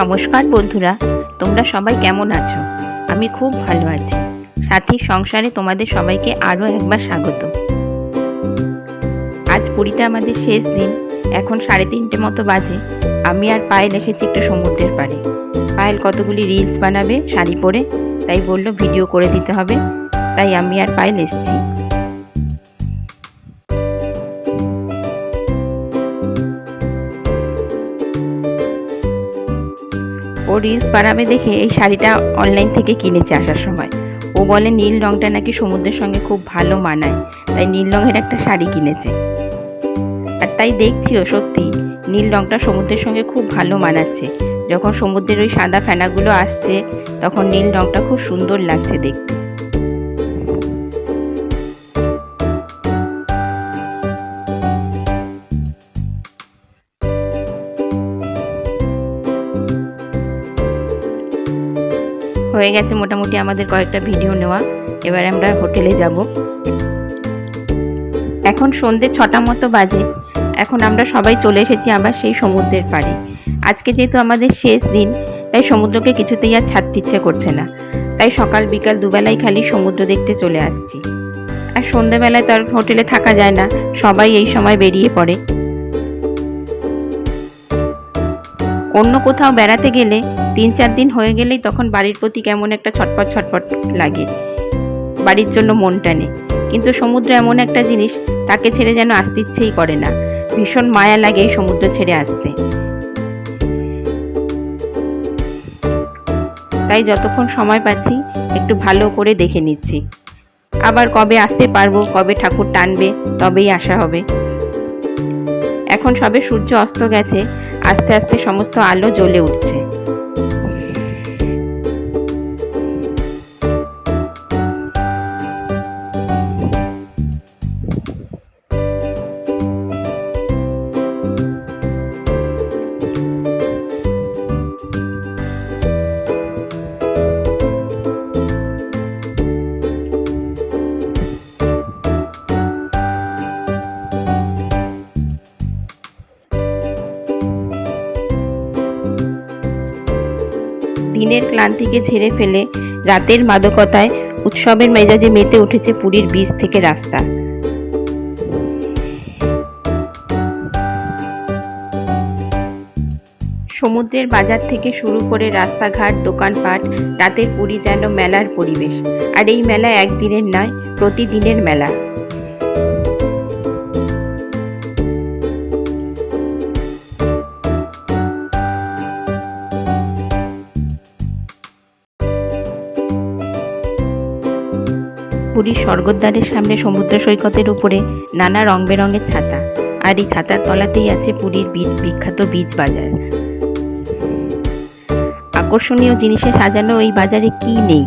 নমস্কার বন্ধুরা, তোমরা সবাই কেমন আছো? আমি খুব ভালো আছি। সাথীর সংসারে তোমাদের সবাইকে আরও একবার স্বাগত। আজ পুরীতে আমাদের শেষ দিন, এখন সাড়ে তিনটে মতো বাজে। আমি আর পায়েল এসেছি একটু সমুদ্রের পাড়ে। পায়েল কতগুলি রিলস বানাবে, শাড়ি পরে, তাই বলল ভিডিও করে দিতে হবে। তাই আমি আর পায়েল এসেছি। রিলস বানাবে দেখে এই শাড়িটা অনলাইন থেকে কিনেছে আসার সময়। ও বলে, নীল রংটা নাকি সমুদ্রের সঙ্গে খুব ভালো মানায়, তাই নীল রঙের একটা শাড়ি কিনেছে। আর তাই দেখছিও সত্যি, নীল রংটা সমুদ্রের সঙ্গে খুব ভালো মানাচ্ছে। যখন সমুদ্রের ওই সাদা ফেনাগুলো আসছে, তখন নীল রংটা খুব সুন্দর লাগছে দেখতে। হয়ে গেছে মোটামুটি আমাদের কয়েকটা ভিডিও নেওয়া। এবার আমরা হোটেলে যাব। এখন সন্ধে ছটা মতো বাজে। এখন আমরা সবাই চলে এসেছি আবার সেই সমুদ্রের পাড়ে। আজকে যেহেতু আমাদের শেষ দিন, তাই সমুদ্রকে কিছুতেই আর ছাড়তে ইচ্ছে করছে না। তাই সকাল বিকাল দুবেলাই খালি সমুদ্র দেখতে চলে আসছি। আর সন্ধ্যেবেলায় তো আর হোটেলে থাকা যায় না। সবাই এই সময় বেরিয়ে পড়ে। অন্য কোথাও বেড়াতে গেলে তিন চার দিন হয়ে গেলেই তখন বাড়ির প্রতি কেমন একটা ছটপট ছটপট লাগে। বাড়ির জন্য মন টানে। কিন্তু সমুদ্র এমন একটা জিনিস তাকে ছেড়ে যেন আসতে ইচ্ছেই করে না। ভীষণ মায়া লাগে সমুদ্র ছেড়ে আসতে। তাই যতক্ষণ সময় পাচ্ছি, একটু ভালো করে দেখে নিচ্ছি। আবার কবে আসতে পারব, কবে ঠাকুর টানবে, তবেই আসা হবে। এখন সবে সূর্য অস্ত গেছে আস্তে আস্তে সমস্ত আলো জ্বলে উঠছে। দিনের ক্লান্তিকে ঝেড়ে ফেলে রাতের মাদকতায় উৎসবের মেজাজে মেতে উঠেছে পুরীর বীজ থেকে রাস্তা। সমুদ্রের বাজার থেকে শুরু করে রাস্তাঘাট, দোকানপাট, রাতের পুরী যেন মেলার পরিবেশ। আর এই মেলা একদিনের নয়, প্রতিদিনের মেলা। পুরীর স্বর্গদ্বারের সামনে সমুদ্র সৈকতের উপরে নানা রং বেরঙের ছাতা। আর এই ছাতার তলাতেই আছে পুরীর বীজ, বিখ্যাত বীজ বাজার। আকর্ষণীয় জিনিসে সাজানো এই বাজারে কি নেই?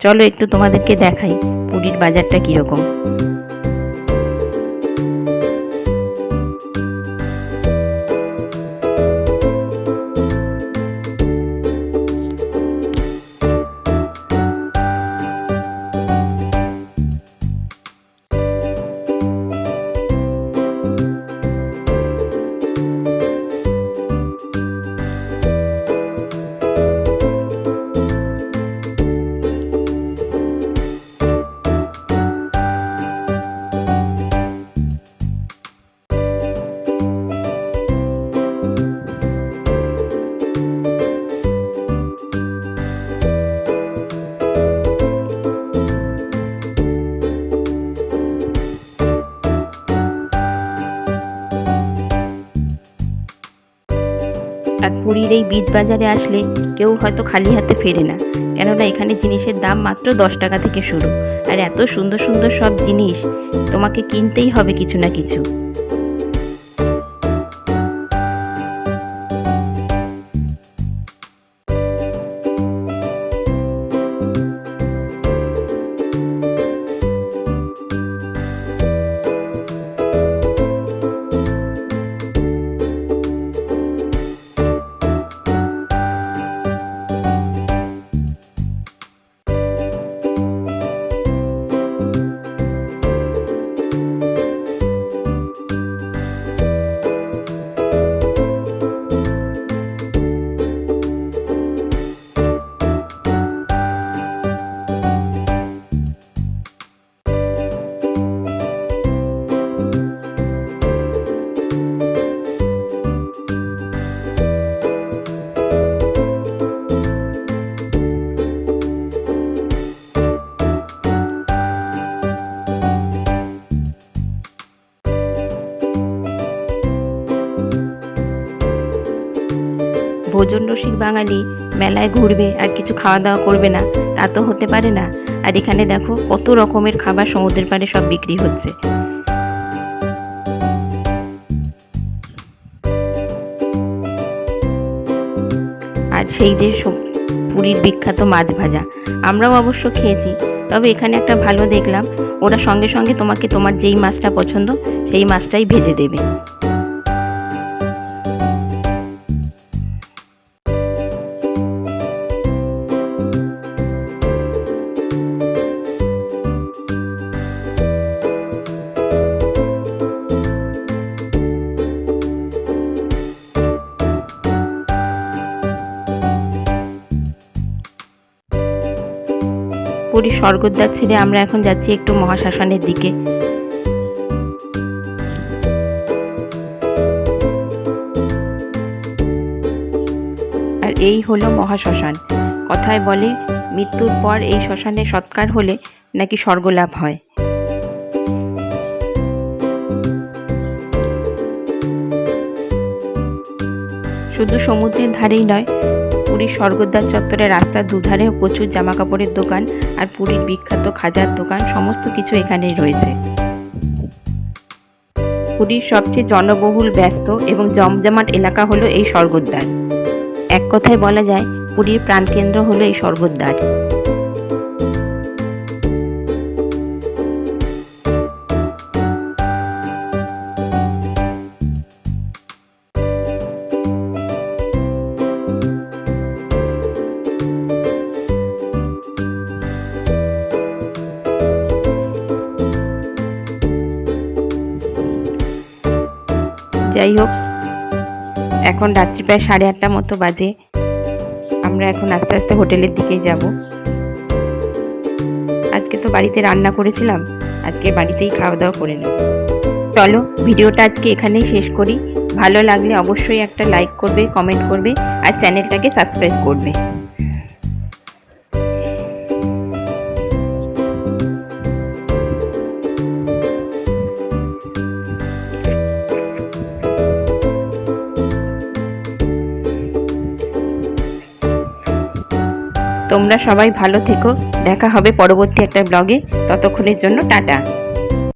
চলো একটু তোমাদেরকে দেখাই পুরীর বাজারটা কীরকম। আর পুরীর এই বীজ বাজারে আসলে কেউ হয়তো খালি হাতে ফেরে না। কেননা এখানে জিনিসের দাম মাত্র দশ টাকা থেকে শুরু। আর এত সুন্দর সুন্দর সব জিনিস তোমাকে কিনতেই হবে কিছু না কিছু। রসিক বাঙালি মেলায় ঘুরবে আর কিছু খাওয়া দাওয়া করবে না, তা তো হতে পারে না। আর এখানে দেখো কত রকমের খাবার সমুদ্রের পাড়ে সব বিক্রি হচ্ছে। আর সেই যে পুরীর বিখ্যাত মাছ ভাজা, আমরাও অবশ্য খেয়েছি, তবে এখানে একটা ভালো দেখলাম, ওরা সঙ্গে সঙ্গে তোমাকে তোমার যেই মাছটা পছন্দ, সেই মাছটাই ভেজে দেবে। পুরী স্বর্গদ্বার ছেড়ে আমরা এখন যাচ্ছি একটু মহাশ্মশানের দিকে। আর এই হলো মহাশ্মশান। কথায় বলে, মৃত্যুর পর এই শ্মশানে সৎকার হলে নাকি স্বর্গলাভ হয়। শুধু সমুদ্রের ধারেই নয় পুরীর স্বর্গদ্বার চত্বরে রাস্তার দুধারে প্রচুর জামা কাপড়ের দোকান আর পুরীর বিখ্যাত খাজার দোকান, সমস্ত কিছু এখানেই রয়েছে। পুরীর সবচেয়ে জনবহুল, ব্যস্ত এবং জমজমাট এলাকা হলো এই স্বর্গদ্বার। এক কথায় বলা যায়, পুরীর প্রাণকেন্দ্র হলো এই স্বর্গদ্বার। যাই হোক, এখন রাত্রি প্রায় সাড়ে আটটা মতো বাজে। আমরা এখন আস্তে আস্তে হোটেলের দিকে যাব। আজকে তো বাড়িতে রান্না করেছিলাম, আজকে বাড়িতেই খাওয়া দাওয়া করে নেব। চলো, ভিডিওটা আজকে এখানেই শেষ করি। ভালো লাগলে অবশ্যই একটা লাইক করবে কমেন্ট করবে, আর চ্যানেলটাকে সাবস্ক্রাইব করবে। তোমরা সবাই ভালো থেকো। দেখা হবে পরবর্তী একটা ব্লগে। ততক্ষণের জন্য টাটা।